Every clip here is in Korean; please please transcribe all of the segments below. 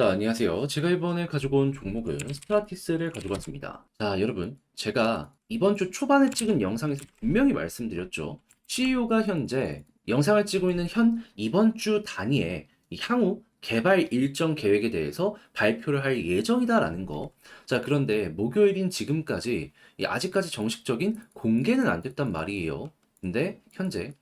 자, 안녕하세요. 제가 이번에 가지고 온 종목은 스트라티스를 가지고 왔습니다. 자, 여러분, 제가 이번 주 초반에 찍은 영상에서 분명히 말씀드렸죠. CEO가 현재 영상을 찍고 있는 현 이번 주 단위에 이 향후 개발 일정 계획에 대해서 발표를 할 예정이다라는 거. 자, 그런데 목요일인 지금까지 이 아직까지 정식적인 공개는 안 됐단 말이에요. 근데 현재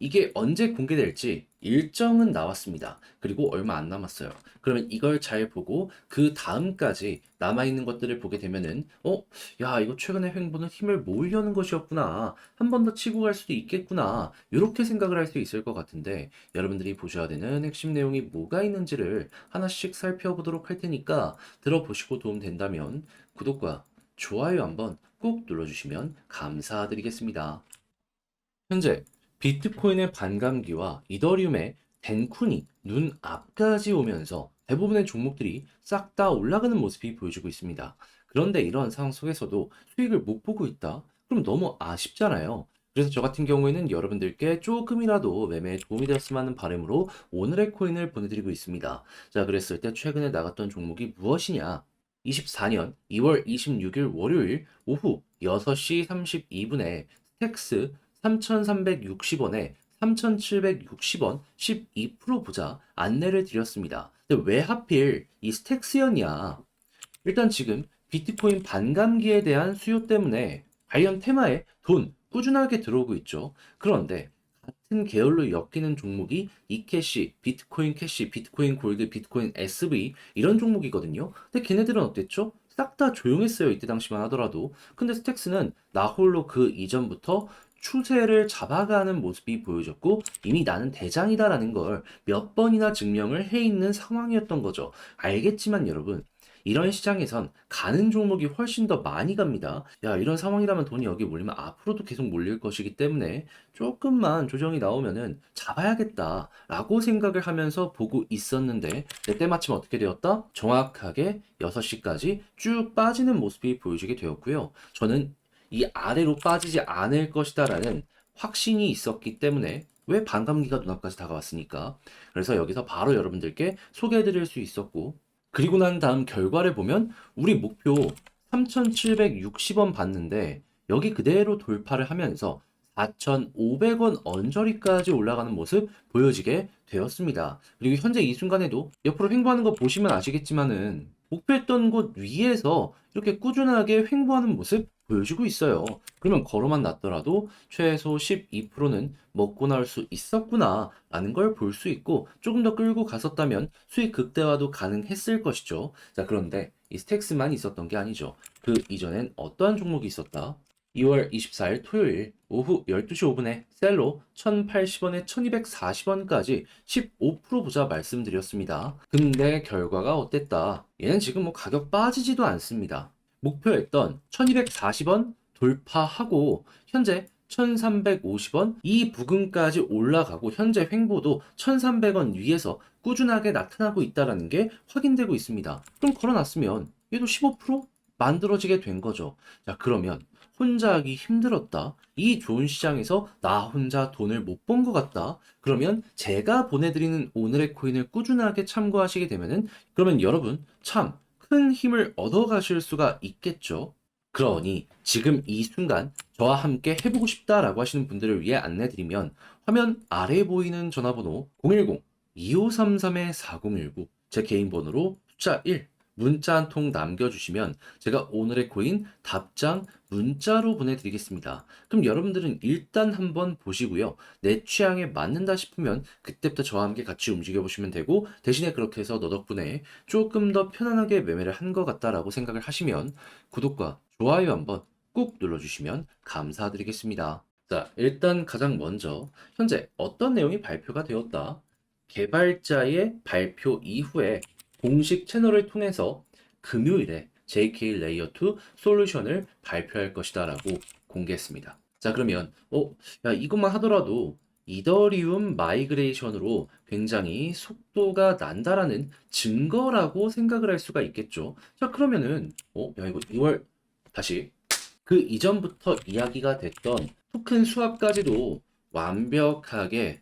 이게 언제 공개될지 일정은 나왔습니다. 그리고 얼마 안 남았어요. 그러면 이걸 잘 보고 그 다음까지 남아있는 것들을 보게 되면은, 어? 야, 이거 최근의 횡보는 힘을 모으려는 것이었구나. 한 번 더 치고 갈 수도 있겠구나. 이렇게 생각을 할 수 있을 것 같은데, 여러분들이 보셔야 되는 핵심 내용이 뭐가 있는지를 하나씩 살펴보도록 할 테니까 들어보시고 도움 된다면 구독과 좋아요 한번 꼭 눌러주시면 감사드리겠습니다. 현재 비트코인의 반감기와 이더리움의 덴쿤이 눈 앞까지 오면서 대부분의 종목들이 싹 다 올라가는 모습이 보여지고 있습니다. 그런데 이런 상황 속에서도 수익을 못 보고 있다? 그럼 너무 아쉽잖아요. 그래서 저 같은 경우에는 여러분들께 조금이라도 매매에 도움이 되었으면 하는 바람으로 오늘의 코인을 보내드리고 있습니다. 자, 그랬을 때 최근에 나갔던 종목이 무엇이냐? 24년 2월 26일 월요일 오후 6시 32분에 스택스 3,360원에 3,760원 12% 보자 안내를 드렸습니다. 근데 왜 하필 이 스택스였냐? 일단 지금 비트코인 반감기에 대한 수요 때문에 관련 테마에 돈 꾸준하게 들어오고 있죠. 그런데 같은 계열로 엮이는 종목이 이캐시, 비트코인 캐시, 비트코인 골드, 비트코인 SV 이런 종목이거든요. 근데 걔네들은 어땠죠? 싹 다 조용했어요. 이때 당시만 하더라도. 근데 스택스는 나홀로 그 이전부터 추세를 잡아가는 모습이 보여졌고 이미 나는 대장이다라는 걸 몇 번이나 증명을 해 있는 상황이었던 거죠. 알겠지만 여러분 이런 시장에선 가는 종목이 훨씬 더 많이 갑니다. 야, 이런 상황이라면 돈이 여기 몰리면 앞으로도 계속 몰릴 것이기 때문에 조금만 조정이 나오면은 잡아야겠다라고 생각을 하면서 보고 있었는데 내 때마침 어떻게 되었다? 정확하게 6시까지 쭉 빠지는 모습이 보여지게 되었고요. 저는 이 아래로 빠지지 않을 것이다라는 확신이 있었기 때문에 왜 반감기가 눈앞까지 다가왔으니까? 그래서 여기서 바로 여러분들께 소개해드릴 수 있었고 그리고 난 다음 결과를 보면 우리 목표 3,760원 봤는데 여기 그대로 돌파를 하면서 4,500원 언저리까지 올라가는 모습 보여지게 되었습니다. 그리고 현재 이 순간에도 옆으로 횡보하는 거 보시면 아시겠지만은 목표했던 곳 위에서 이렇게 꾸준하게 횡보하는 모습 보여주고 있어요. 그러면 걸어만 놨더라도 최소 12%는 먹고 나올 수 있었구나 라는 걸 볼 수 있고 조금 더 끌고 갔었다면 수익 극대화도 가능했을 것이죠. 자, 그런데 이 스택스만 있었던 게 아니죠. 그 이전엔 어떠한 종목이 있었다? 2월 24일 토요일 오후 12시 5분에 셀로 1080원에 1240원까지 15% 보자 말씀드렸습니다. 근데 결과가 어땠다? 얘는 지금 뭐 가격 빠지지도 않습니다. 목표했던 1240원 돌파하고 현재 1350원 이 부근까지 올라가고 현재 횡보도 1300원 위에서 꾸준하게 나타나고 있다는 게 확인되고 있습니다. 그럼 걸어놨으면 얘도 15% 만들어지게 된 거죠. 자, 그러면 혼자 하기 힘들었다. 이 좋은 시장에서 나 혼자 돈을 못 번 것 같다. 그러면 제가 보내드리는 오늘의 코인을 꾸준하게 참고하시게 되면은 그러면 여러분 참 큰 힘을 얻어가실 수가 있겠죠. 그러니 지금 이 순간 저와 함께 해보고 싶다라고 하시는 분들을 위해 안내드리면 화면 아래 보이는 전화번호 010-2533-4019 제 개인 번호로 숫자 1 문자 한 통 남겨주시면 제가 오늘의 코인 답장 문자로 보내드리겠습니다. 그럼 여러분들은 일단 한번 보시고요. 내 취향에 맞는다 싶으면 그때부터 저와 함께 같이 움직여 보시면 되고 대신에 그렇게 해서 너 덕분에 조금 더 편안하게 매매를 한 것 같다라고 생각을 하시면 구독과 좋아요 한번 꾹 눌러주시면 감사드리겠습니다. 자, 일단 가장 먼저 현재 어떤 내용이 발표가 되었다. 개발자의 발표 이후에 공식 채널을 통해서 금요일에 JK 레이어 2 솔루션을 발표할 것이다 라고 공개했습니다. 자, 그러면 어, 야, 이것만 하더라도 이더리움 마이그레이션으로 굉장히 속도가 난다라는 증거라고 생각을 할 수가 있겠죠. 자, 그러면은 어, 야, 이거 2월 다시 그 이전부터 이야기가 됐던 토큰 수합까지도 완벽하게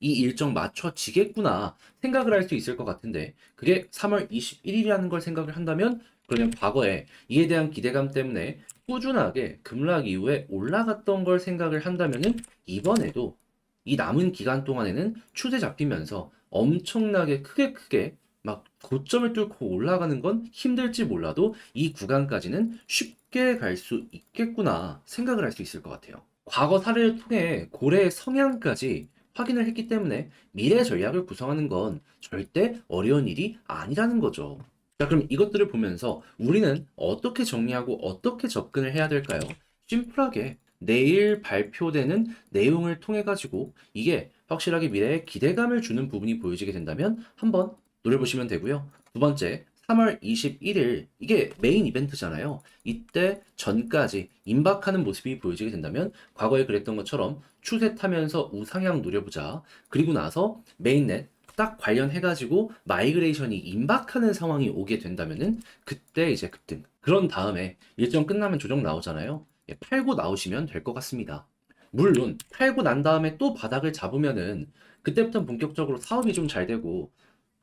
이 일정 맞춰지겠구나 생각을 할 수 있을 것 같은데 그게 3월 21일이라는 걸 생각을 한다면 그러면 과거에 이에 대한 기대감 때문에 꾸준하게 급락 이후에 올라갔던 걸 생각을 한다면은 이번에도 이 남은 기간 동안에는 추세 잡히면서 엄청나게 크게 크게 막 고점을 뚫고 올라가는 건 힘들지 몰라도 이 구간까지는 쉽게 갈 수 있겠구나 생각을 할 수 있을 것 같아요. 과거 사례를 통해 고래의 성향까지 확인을 했기 때문에 미래 전략을 구성하는 건 절대 어려운 일이 아니라는 거죠. 자, 그럼 이것들을 보면서 우리는 어떻게 정리하고 어떻게 접근을 해야 될까요? 심플하게 내일 발표되는 내용을 통해 가지고 이게 확실하게 미래에 기대감을 주는 부분이 보여지게 된다면 한번 노려보시면 되고요. 두 번째, 3월 21일 이게 메인 이벤트잖아요. 이때 전까지 임박하는 모습이 보여지게 된다면 과거에 그랬던 것처럼 추세 타면서 우상향 노려보자. 그리고 나서 메인넷 딱 관련해가지고 마이그레이션이 임박하는 상황이 오게 된다면은 그때 이제 급등. 그런 다음에 일정 끝나면 조정 나오잖아요. 예, 팔고 나오시면 될 것 같습니다. 물론 팔고 난 다음에 또 바닥을 잡으면은 그때부터 본격적으로 사업이 좀 잘 되고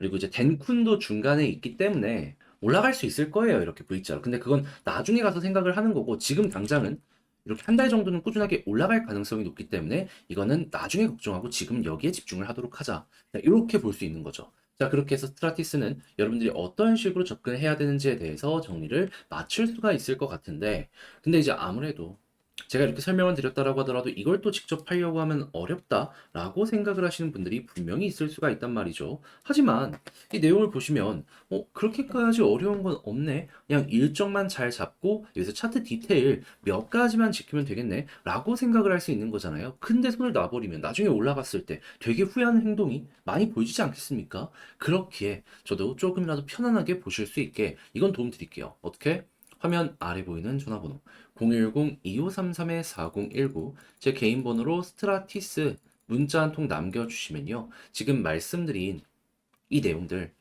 그리고 이제 덴쿤도 중간에 있기 때문에 올라갈 수 있을 거예요. 이렇게 V자로. 근데 그건 나중에 가서 생각을 하는 거고 지금 당장은 이렇게 한 달 정도는 꾸준하게 올라갈 가능성이 높기 때문에 이거는 나중에 걱정하고 지금 여기에 집중을 하도록 하자. 자, 이렇게 볼 수 있는 거죠. 자, 그렇게 해서 스트라티스는 여러분들이 어떤 식으로 접근해야 되는지에 대해서 정리를 맞출 수가 있을 것 같은데, 근데 이제 아무래도 제가 이렇게 설명을 드렸다라고 하더라도 이걸 또 직접 하려고 하면 어렵다라고 생각을 하시는 분들이 분명히 있을 수가 있단 말이죠. 하지만 이 내용을 보시면 어, 그렇게까지 어려운 건 없네. 그냥 일정만 잘 잡고 여기서 차트 디테일 몇 가지만 지키면 되겠네. 라고 생각을 할 수 있는 거잖아요. 근데 손을 놔버리면 나중에 올라갔을 때 되게 후회하는 행동이 많이 보이지 않겠습니까? 그렇기에 저도 조금이라도 편안하게 보실 수 있게 이건 도움 드릴게요. 어떻게? 화면 아래 보이는 전화번호 010-2533-4019 제 개인 번호로 스트라티스 문자 한 통 남겨주시면요. 지금 말씀드린 이 내용들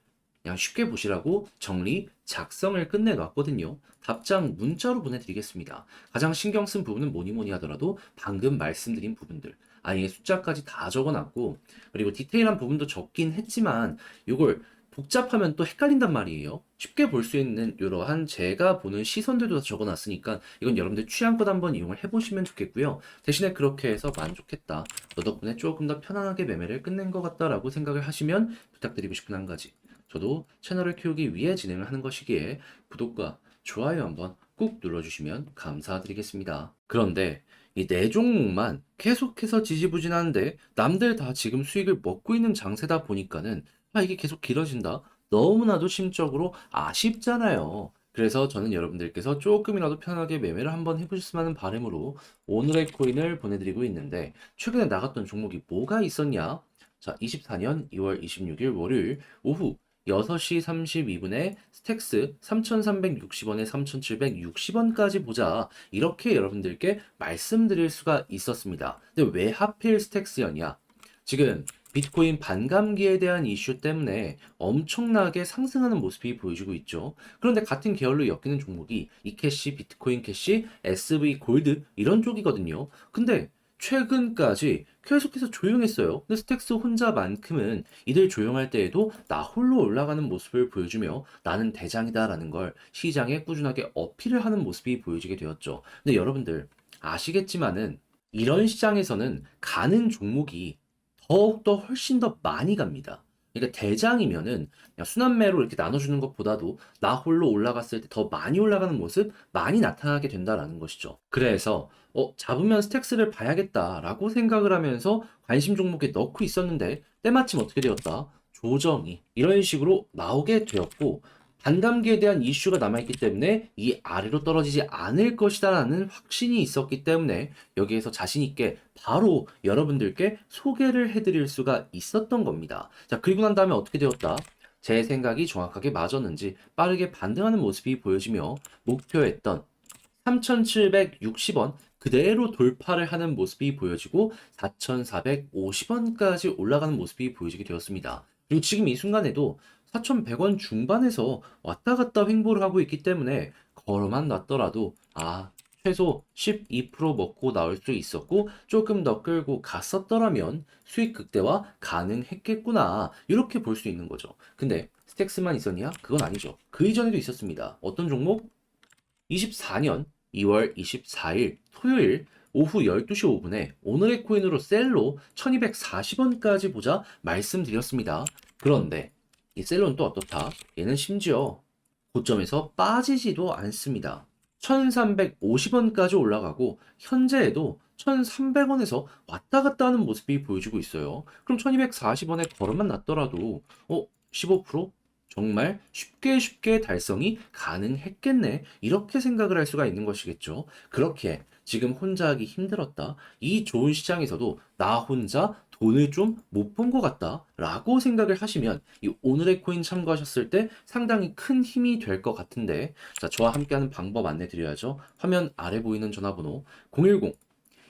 그냥 쉽게 보시라고 정리, 작성을 끝내놨거든요. 답장 문자로 보내드리겠습니다. 가장 신경 쓴 부분은 뭐니 뭐니 하더라도 방금 말씀드린 부분들. 아예 숫자까지 다 적어놨고, 그리고 디테일한 부분도 적긴 했지만, 이걸 복잡하면 또 헷갈린단 말이에요. 쉽게 볼 수 있는 이러한 제가 보는 시선들도 다 적어놨으니까 이건 여러분들 취향껏 한번 이용을 해보시면 좋겠고요. 대신에 그렇게 해서 만족했다. 너 덕분에 조금 더 편안하게 매매를 끝낸 것 같다라고 생각을 하시면 부탁드리고 싶은 한 가지. 저도 채널을 키우기 위해 진행을 하는 것이기에 구독과 좋아요 한번 꾹 눌러주시면 감사드리겠습니다. 그런데 이 네 종목만 계속해서 지지부진하는데 남들 다 지금 수익을 먹고 있는 장세다 보니까는 아 이게 계속 길어진다. 너무나도 심적으로 아쉽잖아요. 그래서 저는 여러분들께서 조금이라도 편하게 매매를 한번 해보셨으면 바람으로 오늘의 코인을 보내드리고 있는데 최근에 나갔던 종목이 뭐가 있었냐? 자, 24년 2월 26일 월요일 오후 6시 32분에 스택스 3,360원에 3,760원까지 보자. 이렇게 여러분들께 말씀드릴 수가 있었습니다. 근데 왜 하필 스택스였냐? 지금 비트코인 반감기에 대한 이슈 때문에 엄청나게 상승하는 모습이 보여지고 있죠. 그런데 같은 계열로 엮이는 종목이 이캐시, 비트코인 캐시, SV 골드 이런 쪽이거든요. 근데 최근까지 계속해서 조용했어요. 근데 스택스 혼자만큼은 이들 조용할 때에도 나 홀로 올라가는 모습을 보여주며 나는 대장이다라는 걸 시장에 꾸준하게 어필을 하는 모습이 보여지게 되었죠. 근데 여러분들 아시겠지만은 이런 시장에서는 가는 종목이 더욱더 훨씬 더 많이 갑니다. 그러니까 대장이면은 순환매로 이렇게 나눠주는 것보다도 나 홀로 올라갔을 때 더 많이 올라가는 모습 많이 나타나게 된다라는 것이죠. 그래서 어, 잡으면 스택스를 봐야겠다라고 생각을 하면서 관심 종목에 넣고 있었는데 때마침 어떻게 되었다? 조정이 이런 식으로 나오게 되었고 반감기에 대한 이슈가 남아있기 때문에 이 아래로 떨어지지 않을 것이다라는 확신이 있었기 때문에 여기에서 자신있게 바로 여러분들께 소개를 해드릴 수가 있었던 겁니다. 자, 그리고 난 다음에 어떻게 되었다? 제 생각이 정확하게 맞았는지 빠르게 반등하는 모습이 보여지며 목표했던 3,760원 그대로 돌파를 하는 모습이 보여지고 4,450원까지 올라가는 모습이 보여지게 되었습니다. 그리고 지금 이 순간에도 4,100원 중반에서 왔다 갔다 횡보를 하고 있기 때문에 걸어만 놨더라도 아 최소 12% 먹고 나올 수 있었고 조금 더 끌고 갔었더라면 수익 극대화 가능했겠구나 이렇게 볼 수 있는 거죠. 근데 스택스만 있었냐? 그건 아니죠. 그 이전에도 있었습니다. 어떤 종목? 24년 2월 24일 토요일 오후 12시 5분에 오늘의 코인으로 셀로 1240원까지 보자 말씀드렸습니다. 그런데 이 셀로는 또 어떻다? 얘는 심지어 고점에서 빠지지도 않습니다. 1350원까지 올라가고 현재에도 1300원에서 왔다 갔다 하는 모습이 보여주고 있어요. 그럼 1240원에 걸음만 났더라도 어 15%? 정말 쉽게 쉽게 달성이 가능했겠네. 이렇게 생각을 할 수가 있는 것이겠죠. 그렇게 지금 혼자 하기 힘들었다. 이 좋은 시장에서도 나 혼자 돈을 좀못본것 같다. 라고 생각을 하시면 이 오늘의 코인 참고하셨을 때 상당히 큰 힘이 될 것 같은데 자, 저와 함께하는 방법 안내 드려야죠. 화면 아래 보이는 전화번호 010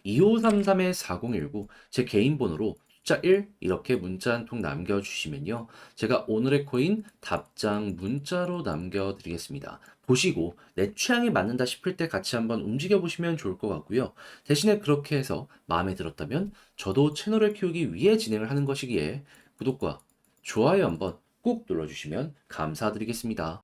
2533-4019 제 개인 번호로 숫자 1 이렇게 문자 한 통 남겨주시면요. 제가 오늘의 코인 답장 문자로 남겨드리겠습니다. 보시고 내 취향에 맞는다 싶을 때 같이 한번 움직여 보시면 좋을 것 같고요. 대신에 그렇게 해서 마음에 들었다면 저도 채널을 키우기 위해 진행을 하는 것이기에 구독과 좋아요 한번 꼭 눌러주시면 감사드리겠습니다.